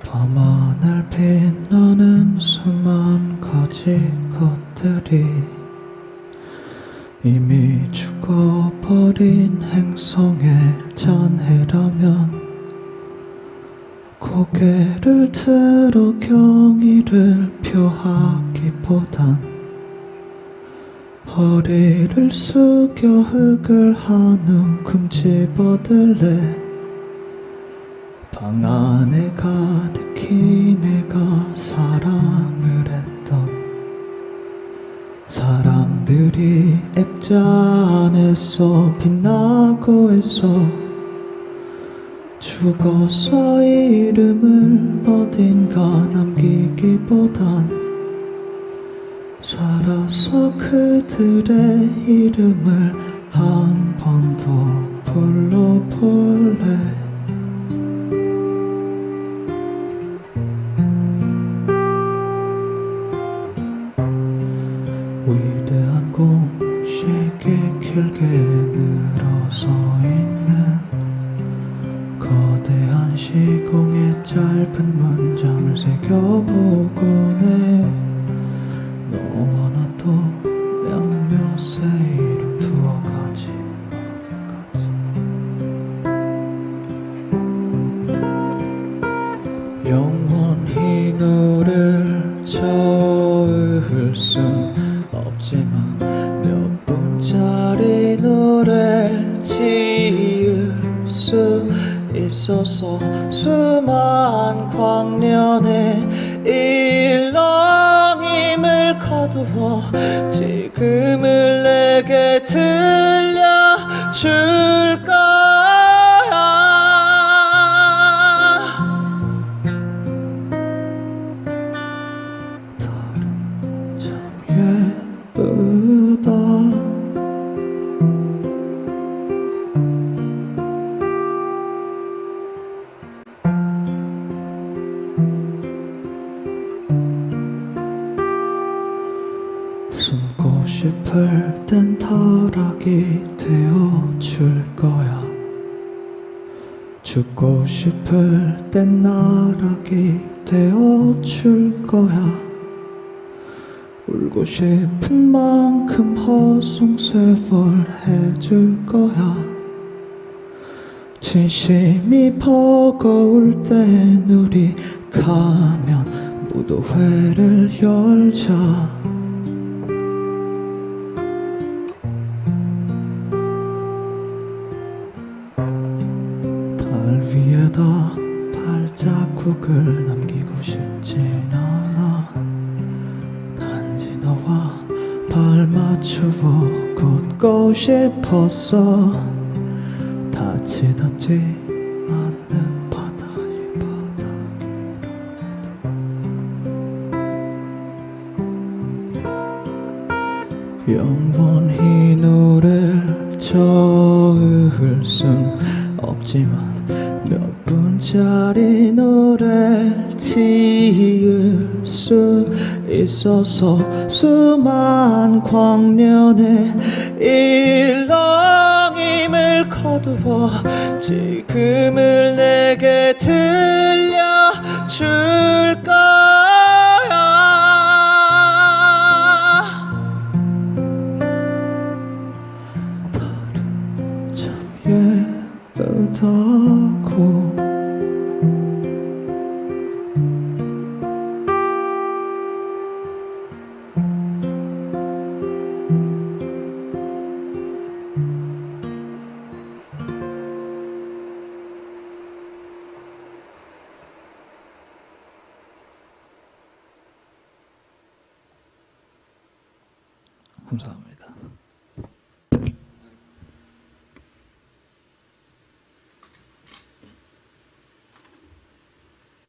밤하늘 빛나는 수만 가지 것들이 이미 죽어버린 행성의 잔해라면 고개를 들어 경의를 표하기보단 허리를 숙여 흙을 한우 금집어들래. 방 안에 가득히 내가 사랑을 했던 사람들이 액자 안에서 빛나고 있어 죽어서 이름을 어딘가 남기기보단 살아서 그들의 이름을 한 번 더 불러볼래? 위대한 공식이 길게 공의 짧은 문장을 새겨보곤 해 너와 나도 몇몇의 이름 두어 가지 영원히 너를 저을 순 있어서. 수만 광년의 일렁임을 거두어 지금을 내게 들려줄 거 싶을 땐 타락이 되어줄 거야. 죽고 싶을 땐 나락이 되어줄 거야. 울고 싶은 만큼 허송세월 해줄 거야. 진심이 버거울 땐 우리 가면 무도회를 열자 발자국을 남기고 싶진 않아. 단지 너와 발 맞추어 걷고 싶었어. 닿지 닿지 않는 바다의 바다. 영원히 너를 저을 순 없지만 몇 분짜리 노래를 지을 수 있어서 수만 광년의 일렁임을 거두어 지금을 내게 들려줄 거야. 참 예쁘다 감사합니다.